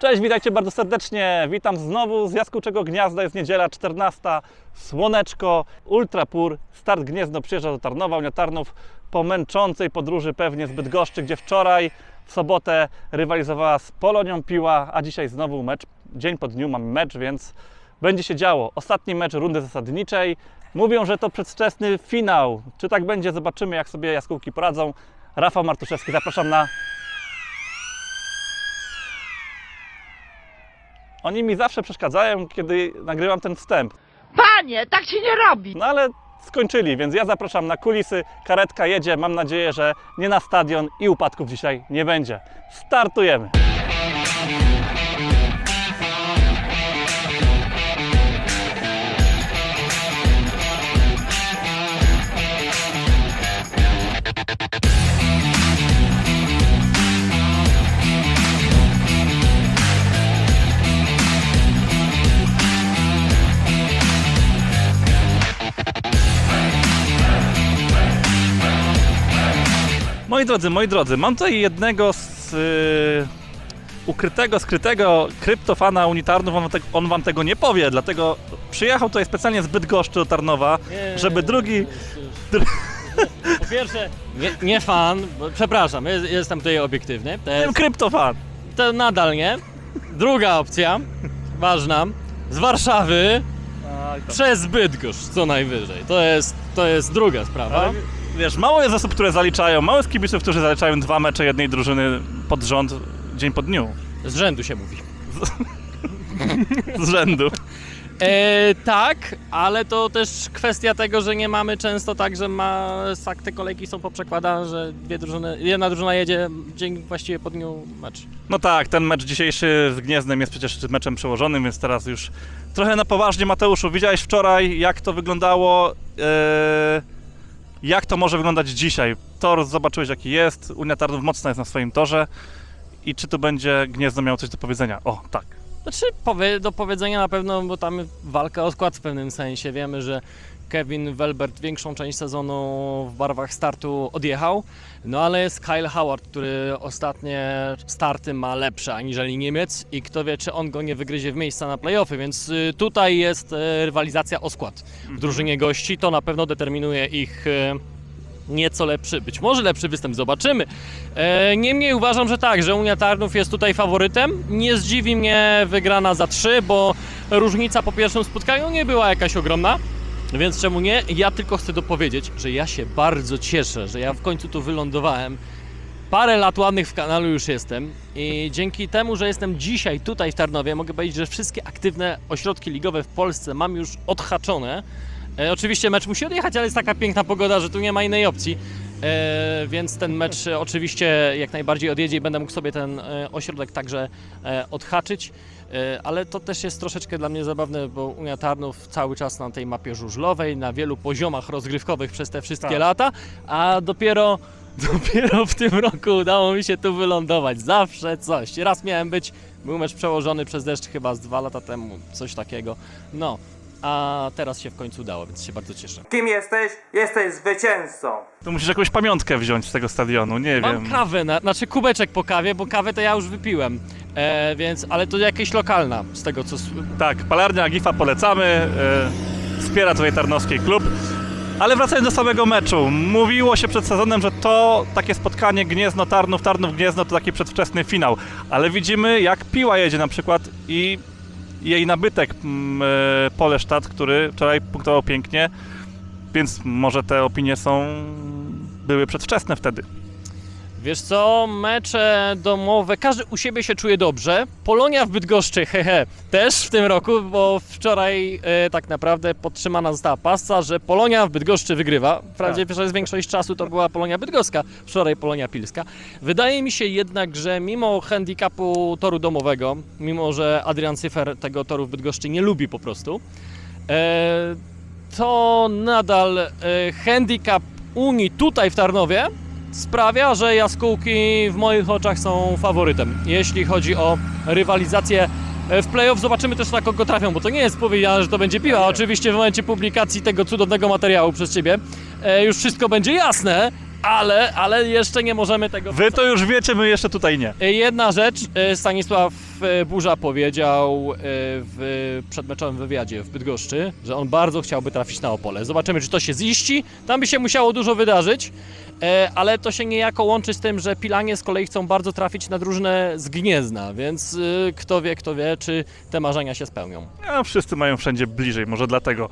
Cześć, witajcie bardzo serdecznie. Witam znowu z Jaskółczego Gniazda. Jest niedziela 14, słoneczko, ultrapur. Start Gniezno przyjeżdża do Tarnowa, Unia Tarnów po męczącej podróży pewnie z Bydgoszczy, gdzie wczoraj w sobotę rywalizowała z Polonią Piła, a dzisiaj znowu mecz. Dzień po dniu mamy mecz, więc będzie się działo. Ostatni mecz rundy zasadniczej. Mówią, że to przedwczesny finał. Czy tak będzie? Zobaczymy, jak sobie jaskółki poradzą. Rafał Martuszewski, zapraszam na Oni mi zawsze przeszkadzają, kiedy nagrywam ten wstęp. Panie, tak się nie robi! No ale skończyli, więc ja zapraszam na kulisy. Karetka jedzie. Mam nadzieję, że nie na stadion i upadków dzisiaj nie będzie. Startujemy. Moi drodzy, moi drodzy, mam tutaj jednego z yy, ukrytego, skrytego kryptofana unitarnów. On, wam te, on wam tego nie powie, dlatego przyjechał tutaj specjalnie z Bydgoszczy do Tarnowa, żeby drugi... Po pierwsze, nie, nie fan, bo, przepraszam, jest, jestem tutaj obiektywny. To, jest, Kryptofan. to nadal nie. Druga opcja, ważna, z Warszawy przez Bydgoszcz co najwyżej. To jest, to jest druga sprawa. Wiesz, mało jest osób, które zaliczają, mało jest kibiców, którzy zaliczają dwa mecze jednej drużyny pod rząd, dzień po dniu. Z rzędu się mówi. Z rzędu. E, tak, ale to też kwestia tego, że nie mamy często tak, że ma, tak, te kolejki są poprzekładane, że dwie drużyny, jedna drużyna jedzie dzień właściwie po dniu mecz. No tak, ten mecz dzisiejszy z Gniezdnem jest przecież meczem przełożonym, więc teraz już trochę na poważnie. Mateuszu, widziałeś wczoraj, jak to wyglądało, eee, jak to może wyglądać dzisiaj? Tor zobaczyłeś, jaki jest, Unia Tarnów mocno jest na swoim torze i czy tu będzie Gniezno miało coś do powiedzenia? O, tak. Znaczy, powie, do powiedzenia na pewno, bo tam walka o skład w pewnym sensie. Wiemy, że Kevin Welbert większą część sezonu w barwach startu odjechał, no ale jest Kyle Howard, który ostatnie starty ma lepsze aniżeli Niemiec i kto wie, czy on go nie wygryzie w miejsca na playoffy, więc y, tutaj jest y, rywalizacja o skład w drużynie gości. To na pewno determinuje ich y, nieco lepszy, być może lepszy występ, zobaczymy. E, niemniej uważam, że tak, że Unia Tarnów jest tutaj faworytem. Nie zdziwi mnie wygrana za 3, bo różnica po pierwszym spotkaniu nie była jakaś ogromna. Więc czemu nie? Ja tylko chcę dopowiedzieć, że ja się bardzo cieszę, że ja w końcu tu wylądowałem. Parę lat ładnych w kanalu już jestem i dzięki temu, że jestem dzisiaj tutaj w Tarnowie, mogę powiedzieć, że wszystkie aktywne ośrodki ligowe w Polsce mam już odhaczone. E, oczywiście mecz musi odjechać, ale jest taka piękna pogoda, że tu nie ma innej opcji. E, więc ten mecz e, oczywiście jak najbardziej odjedzie i będę mógł sobie ten e, ośrodek także e, odhaczyć. E, ale to też jest troszeczkę dla mnie zabawne, bo Unia Tarnów cały czas na tej mapie żużlowej, na wielu poziomach rozgrywkowych przez te wszystkie Tak. lata, a dopiero, dopiero w tym roku udało mi się tu wylądować. Zawsze coś. Raz miałem być, był mecz przełożony przez deszcz chyba z dwa lata temu, coś takiego. No, a teraz się w końcu udało, więc się bardzo cieszę. Kim jesteś? Jesteś zwycięzcą. To musisz jakąś pamiątkę wziąć z tego stadionu, nie Mam wiem. kawę, na, znaczy kubeczek po kawie, bo kawę to ja już wypiłem. E, więc, ale to jakaś lokalna, z tego co. s- Tak, palarnia Gifa polecamy. E, wspiera tutaj Tarnowski klub. Ale wracając do samego meczu. Mówiło się przed sezonem, że to takie spotkanie Gniezno-Tarnów, Tarnów-Gniezno to taki przedwczesny finał. Ale widzimy, jak Piła jedzie na przykład i jej nabytek mm, e, Polesztat, który wczoraj punktował pięknie. Więc może te opinie są... były przedwczesne wtedy. Wiesz co, mecze domowe, każdy u siebie się czuje dobrze. Polonia w Bydgoszczy, hehe, też w tym roku, bo wczoraj e, tak naprawdę podtrzymana została pasa, że Polonia w Bydgoszczy wygrywa. Wprawdzie przez większość czasu to była Polonia Bydgoska, wczoraj Polonia Pilska. Wydaje mi się jednak, że mimo handicapu toru domowego, mimo że Adrian Cyfer tego toru w Bydgoszczy nie lubi po prostu, e, to nadal e, handicap Unii tutaj w Tarnowie sprawia, że jaskółki w moich oczach są faworytem. Jeśli chodzi o rywalizację e, w playoff, zobaczymy też na kogo trafią, bo to nie jest powiedziane, że to będzie piła. Oczywiście w momencie publikacji tego cudownego materiału przez Ciebie e, już wszystko będzie jasne, ale, ale jeszcze nie możemy tego... Wy to już wiecie, my jeszcze tutaj nie. Jedna rzecz, e, Stanisław e, Burza powiedział w przedmeczowym wywiadzie w Bydgoszczy, że on bardzo chciałby trafić na Opole. Zobaczymy, czy to się ziści. Tam by się musiało dużo wydarzyć, ale to się niejako łączy z tym, że Pilanie z kolei chcą bardzo trafić na drużynę z Gniezna, więc kto wie, kto wie, czy te marzenia się spełnią. No, wszyscy mają wszędzie bliżej, może dlatego.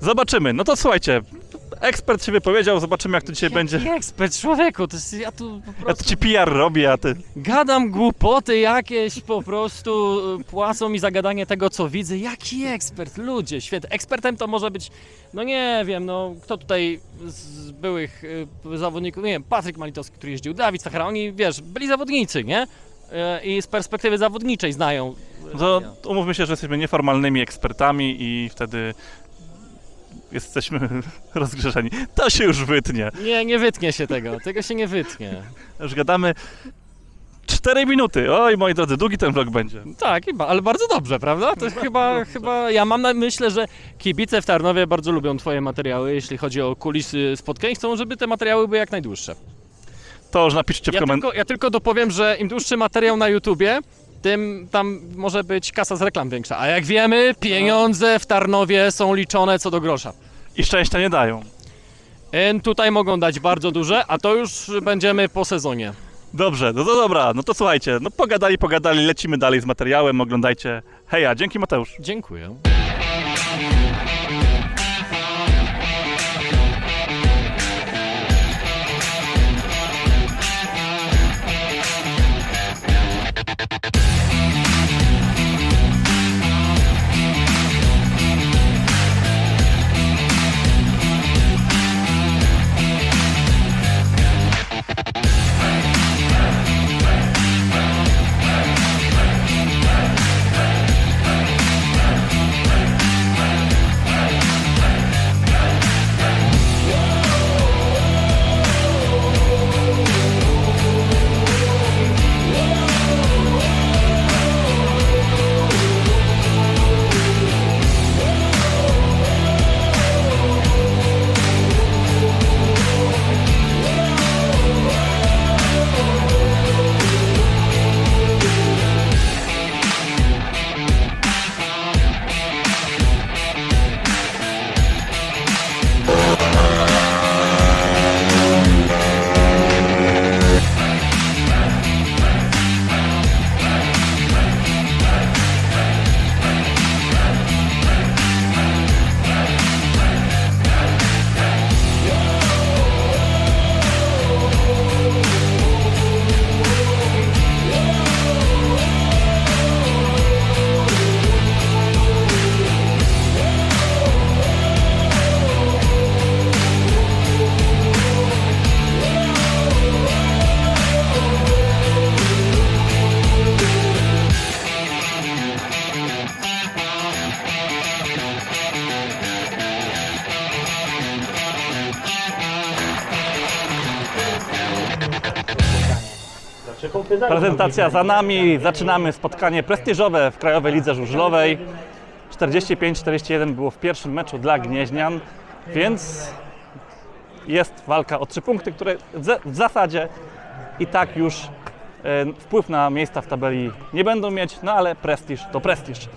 Zobaczymy. No to słuchajcie, ekspert się wypowiedział, zobaczymy jak to dzisiaj będzie. Jaki ekspert, człowieku, to jest, ja tu po Ja prostu... to ci PR robię, a ty... Gadam głupoty jakieś, po prostu y, płacą mi za gadanie tego, co widzę. Jaki ekspert? Ludzie, świetnie. Ekspertem to może być, no nie wiem, no kto tutaj z byłych y, zawodników, nie wiem, Patryk Malitowski, który jeździł, Dawid Stachara, oni, wiesz, byli zawodnicy, nie? Y, I z perspektywy zawodniczej znają. To umówmy się, że jesteśmy nieformalnymi ekspertami i wtedy jesteśmy rozgrzeszeni. To się już wytnie. Nie, nie wytnie się tego, tego się nie wytnie. Już gadamy 4 minuty. Oj, moi drodzy, długi ten vlog będzie. Tak, chyba, ale bardzo dobrze, prawda? To chyba, chyba, ja mam na myślę, że kibice w Tarnowie bardzo lubią Twoje materiały, jeśli chodzi o kulisy spotkań, chcą, żeby te materiały były jak najdłuższe. To już napiszcie w Ja komentarzach. tylko, ja tylko dopowiem, że im dłuższy materiał na YouTubie, tym tam może być kasa z reklam większa. A jak wiemy, pieniądze w Tarnowie są liczone co do grosza. I szczęścia nie dają. Tutaj mogą dać bardzo duże, a to już będziemy po sezonie. Dobrze, no to dobra, no to słuchajcie, no pogadali, pogadali, lecimy dalej z materiałem, oglądajcie. Heja, dzięki Mateusz. Dziękuję. Prezentacja za nami, zaczynamy spotkanie prestiżowe w Krajowej Lidze Żużlowej. 45-41 było w pierwszym meczu dla Gnieźnian, więc jest walka o trzy punkty, które w za- w zasadzie i tak już e, wpływ na miejsca w tabeli nie będą mieć, no ale prestiż to prestiż.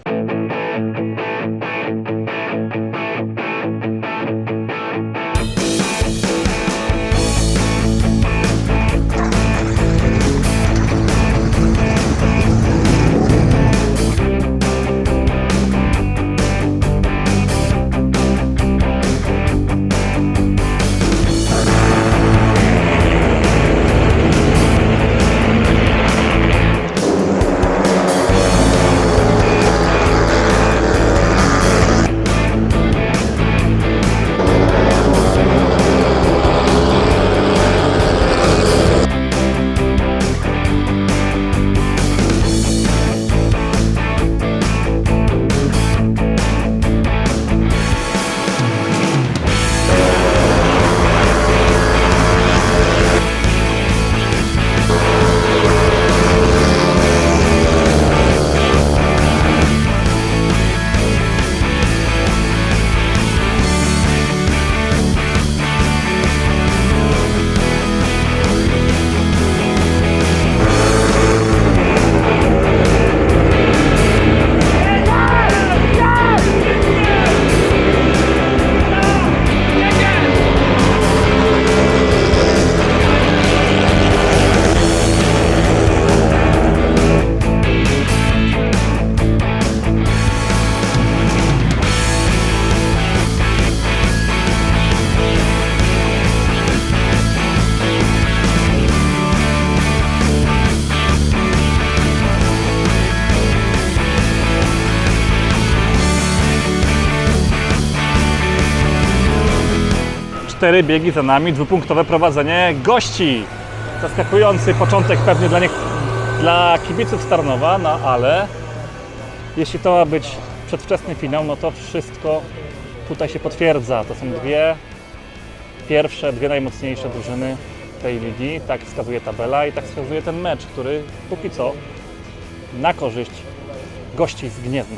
Cztery biegi za nami, dwupunktowe prowadzenie gości. Zaskakujący początek pewnie dla, nie, dla kibiców Starnowa, no ale jeśli to ma być przedwczesny finał, no to wszystko tutaj się potwierdza. To są dwie pierwsze, dwie najmocniejsze drużyny tej ligi. Tak wskazuje tabela i tak wskazuje ten mecz, który póki co na korzyść gości z Gniezna.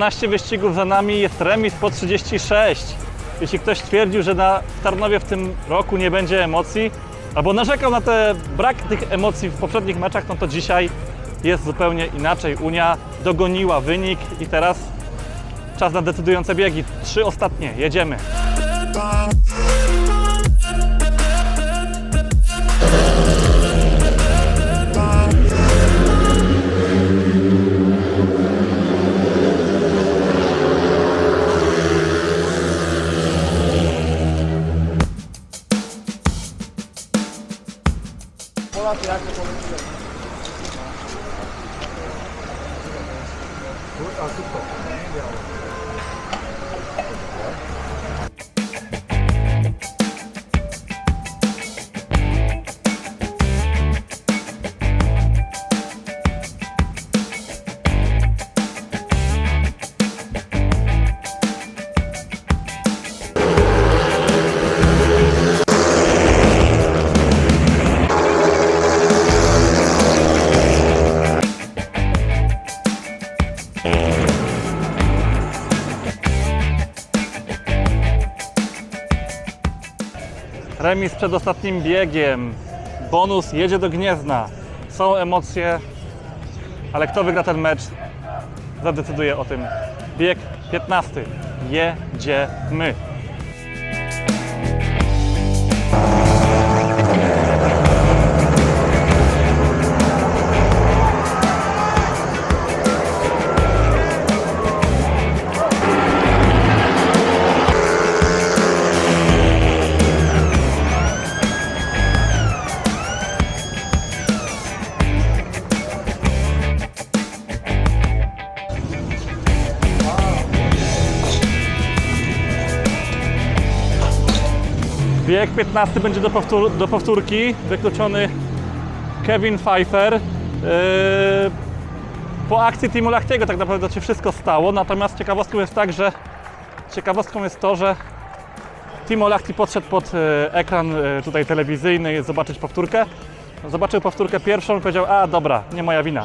12 wyścigów za nami, jest remis po 36. Jeśli ktoś twierdził, że na Tarnowie w tym roku nie będzie emocji, albo narzekał na te brak tych emocji w poprzednich meczach, no to dzisiaj jest zupełnie inaczej. Unia dogoniła wynik i teraz czas na decydujące biegi. Trzy ostatnie, jedziemy. Remis przed ostatnim biegiem. Bonus jedzie do Gniezna. Są emocje, ale kto wygra ten mecz, zadecyduje o tym. Bieg 15. Jedziemy. Bieg 15 będzie do, powtór do powtórki. Wykluczony Kevin Pfeiffer. Yy, po akcji Timu Lachtiego tak naprawdę się wszystko stało, natomiast ciekawostką jest tak, że ciekawostką jest to, że Timo Lachti podszedł pod e, ekran e, tutaj telewizyjny zobaczyć powtórkę. Zobaczył powtórkę pierwszą i powiedział, a dobra, nie moja wina.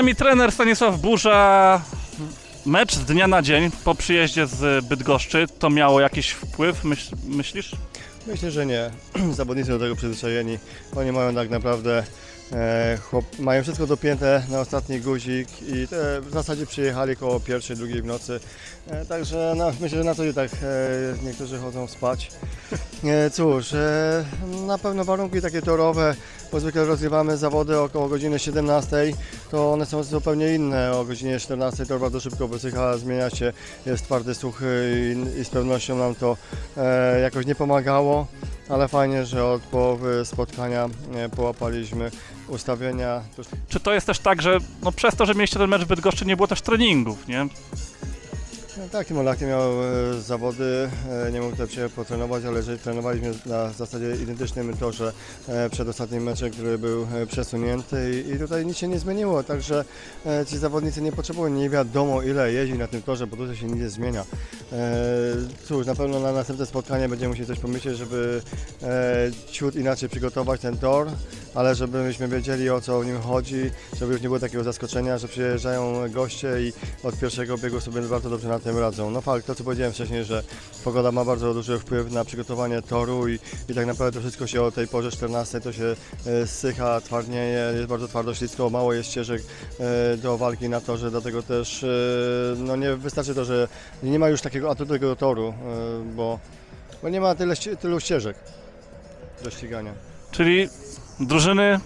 Nami trener Stanisław Burza. Mecz z dnia na dzień po przyjeździe z Bydgoszczy, to miało jakiś wpływ, myśl, myślisz? Myślę, że nie. Zawodnicy do tego przyzwyczajeni. Oni mają tak naprawdę e, chłop, mają wszystko dopięte na ostatni guzik i te w zasadzie przyjechali koło pierwszej, drugiej w nocy. E, także no, myślę, że na to i tak e, niektórzy chodzą spać. E, cóż, e, na pewno warunki takie torowe, bo zwykle rozgrywamy zawody około godziny 17, to one są zupełnie inne. O godzinie 14 tor bardzo szybko wysycha, zmienia się, jest twardy suchy i, i z pewnością nam to e, jakoś nie pomagało, ale fajnie, że od połowy spotkania e, połapaliśmy ustawienia. To Czy to jest też tak, że no przez to, że mieliście ten mecz w Bydgoszczy, nie było też treningów, nie? No Tak, Timolaki miał e, zawody, e, nie mógł też się potrenować, ale jeżeli trenowaliśmy na zasadzie identycznym torze e, przed ostatnim meczem, który był przesunięty i, tutaj nic się nie zmieniło, także ci zawodnicy nie potrzebują nie wiadomo ile jeździć na tym torze, bo tutaj się nic nie zmienia. Cóż, na pewno na następne spotkanie będziemy musieli coś pomyśleć, żeby ciut inaczej przygotować ten tor, ale żebyśmy wiedzieli o co w nim chodzi, żeby już nie było takiego zaskoczenia, że przyjeżdżają goście i od pierwszego biegu sobie bardzo dobrze na tym radzą. No fakt, to co powiedziałem wcześniej, że pogoda ma bardzo duży wpływ na przygotowanie toru i, i tak naprawdę to wszystko się o tej porze 14 to się e, zsycha, twardnieje, jest bardzo twardo, ślisko, mało jest ścieżek e, do walki na torze, dlatego też e, no nie wystarczy to, że nie ma już takiego atutu toru, bo, bo nie ma tyle, tylu ścieżek do ścigania. Czyli drużyny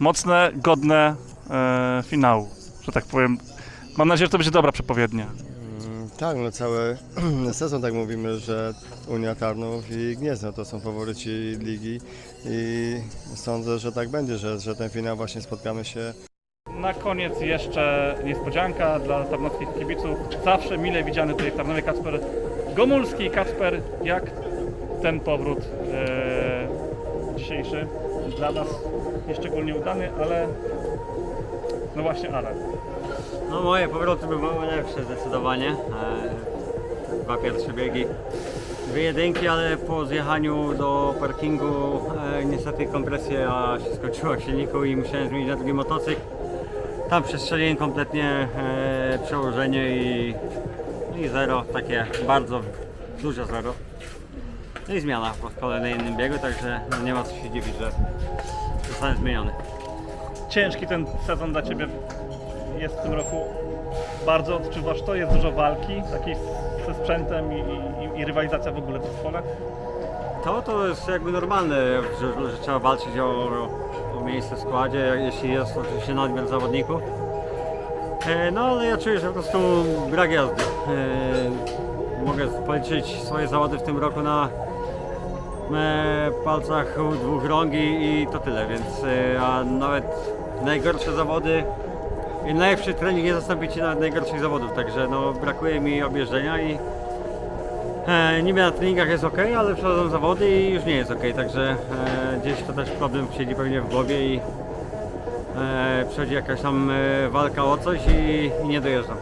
mocne, godne e, finału, że tak powiem. Mam nadzieję, że to będzie dobra przepowiednia. Mm, Tak, no cały sezon tak mówimy, że Unia Tarnów i Gniezno to są faworyci ligi i sądzę, że tak będzie, że, że ten finał właśnie spotkamy się Na koniec jeszcze niespodzianka dla tarnowskich kibiców. Zawsze mile widziany tutaj w Tarnowie Kacper Gomulski. Kacper, jak ten powrót e, dzisiejszy? Dla nas nieszczególnie udany, ale no właśnie, ale. No moje powroty były lepsze zdecydowanie. E, dwa pierwsze biegi. Dwie jedynki, ale po zjechaniu do parkingu e, niestety kompresja się skończyła w silniku i musiałem zmienić na drugi motocykl. Tam przestrzeliłem kompletnie e, przełożenie i, i zero, takie bardzo duże zero. No i zmiana po kolejnym biegu, także no nie ma co się dziwić, że zostałem zmieniony. ciężki ten sezon dla Ciebie jest w tym roku? Bardzo odczuwasz to? Jest dużo walki takiej ze sprzętem i, i, i rywalizacja w ogóle w zespole? To to jest jakby normalne, że, że trzeba walczyć o, o miejsce w składzie, jeśli jest oczywiście nadmiar zawodników. E, No ale ja czuję, że po prostu brak jazdy. E, Mogę policzyć swoje zawody w tym roku na palcach u dwóch rąk i, i to tyle, więc e, a nawet najgorsze zawody i najlepszy trening nie zastąpi ci nawet najgorszych zawodów, także no brakuje mi objeżdżenia i E, niby na treningach jest ok, ale przychodzą zawody i już nie jest ok, także e, gdzieś to też problem siedzi pewnie w głowie i e, przychodzi jakaś tam e, walka o coś i, i nie dojeżdżam.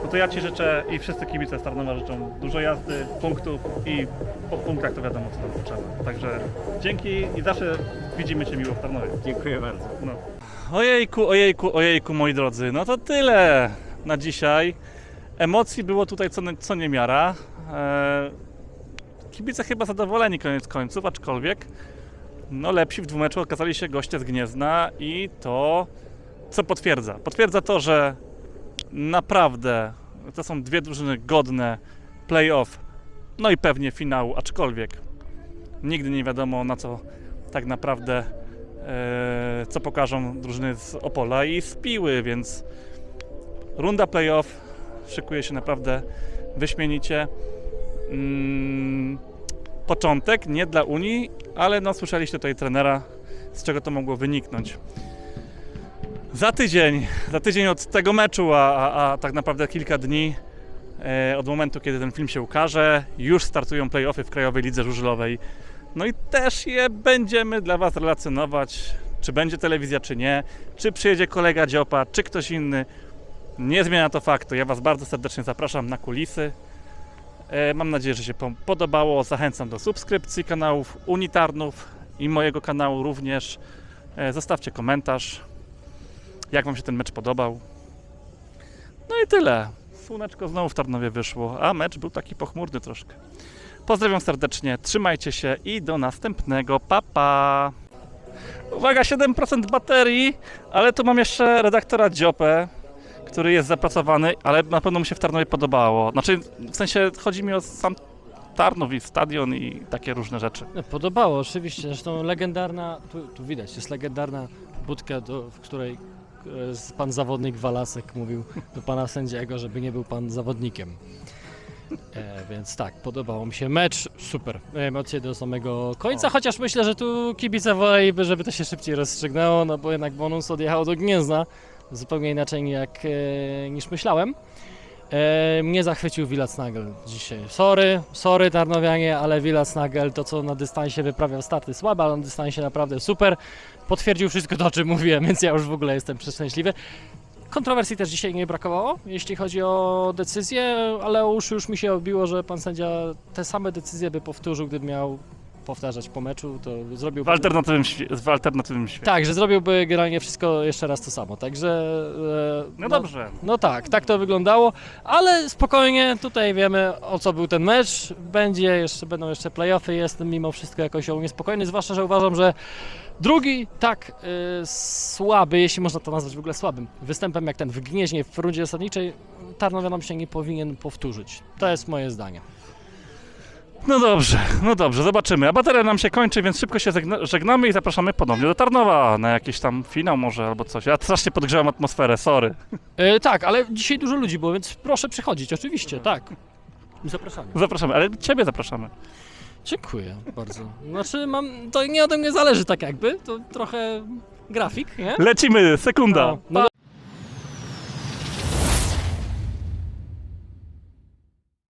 No to ja Ci życzę i wszyscy kibice Starnowa życzą dużo jazdy, punktów i po punktach to wiadomo co nam potrzeba. Także dzięki i zawsze widzimy Cię miło w Tarnowie. Dziękuję bardzo. No. Ojejku, ojejku, ojejku, moi drodzy, no to tyle na dzisiaj. Emocji było tutaj co, nie- co niemiara. Eee, kibice chyba zadowoleni koniec końców, aczkolwiek no lepsi w dwumeczu okazali się goście z Gniezna i to co potwierdza? Potwierdza to, że naprawdę to są dwie drużyny godne play-off, no i pewnie finału, aczkolwiek nigdy nie wiadomo na co tak naprawdę e, co pokażą drużyny z Opola i z Piły, więc runda playoff szykuje się naprawdę wyśmienicie. Mm, początek nie dla Unii, ale no słyszeliście tutaj trenera, z czego to mogło wyniknąć. Za tydzień, za tydzień od tego meczu, a, a, a tak naprawdę kilka dni e, od momentu, kiedy ten film się ukaże, już startują playoffy w Krajowej Lidze Żużlowej. No i też je będziemy dla Was relacjonować, czy będzie telewizja, czy nie, czy przyjedzie kolega Dziopa, czy ktoś inny. Nie zmienia to faktu. Ja Was bardzo serdecznie zapraszam na kulisy. E, Mam nadzieję, że się podobało. Zachęcam do subskrypcji kanałów Unitarnów i mojego kanału również. E, Zostawcie komentarz, jak Wam się ten mecz podobał. No i tyle. Słoneczko znowu w Tarnowie wyszło, a mecz był taki pochmurny troszkę. Pozdrawiam serdecznie, trzymajcie się i do następnego. Pa, pa. Uwaga, 7% baterii, ale tu mam jeszcze redaktora Dziopę, który jest zapracowany, ale na pewno mu się w Tarnowie podobało. Znaczy, w sensie chodzi mi o sam Tarnów i stadion i takie różne rzeczy. No, Podobało, oczywiście. Zresztą legendarna, tu, tu widać, jest legendarna budka, do, w której pan zawodnik Walasek mówił do pana sędziego, żeby nie był pan zawodnikiem. E, więc tak, podobało mi się mecz, super. Emocje do samego końca, chociaż myślę, że tu kibice woleliby, żeby to się szybciej rozstrzygnęło, no bo jednak bonus odjechał do Gniezna, zupełnie inaczej jak, e, niż myślałem. E, mnie zachwycił Wilat Nagel dzisiaj. Sorry, sorry Tarnowianie, ale Wilat Nagel to co na dystansie wyprawiał starty słabe, ale na dystansie naprawdę super. Potwierdził wszystko to, o czym mówiłem, więc ja już w ogóle jestem przeszczęśliwy. Kontrowersji też dzisiaj nie brakowało, jeśli chodzi o decyzję, ale uszy już mi się obiło, że pan sędzia te same decyzje by powtórzył, gdyby miał powtarzać po meczu, to zrobił W alternatywnym, świe- w alternatywnym świecie. Tak, że zrobiłby generalnie wszystko jeszcze raz to samo, także... e, No dobrze. no tak, tak to wyglądało, ale spokojnie, tutaj wiemy o co był ten mecz, będzie jeszcze, będą jeszcze playoffy, jestem mimo wszystko jakoś o niespokojny, zwłaszcza, że uważam, że drugi tak y, słaby, jeśli można to nazwać w ogóle słabym, występem jak ten w Gnieźnie w rundzie zasadniczej, Tarnowianom się nie powinien powtórzyć. To jest moje zdanie. No dobrze, no dobrze, zobaczymy. A bateria nam się kończy, więc szybko się żegnamy i zapraszamy ponownie do Tarnowa na jakiś tam finał może albo coś. Ja strasznie podgrzewam atmosferę, sorry. Y, tak, ale dzisiaj dużo ludzi było, więc proszę przychodzić, oczywiście, tak. Zapraszamy. Zapraszamy, ale Ciebie zapraszamy. Dziękuję bardzo. Znaczy, mam, to nie ode mnie zależy tak jakby, to trochę grafik, nie? Lecimy, sekunda. No, no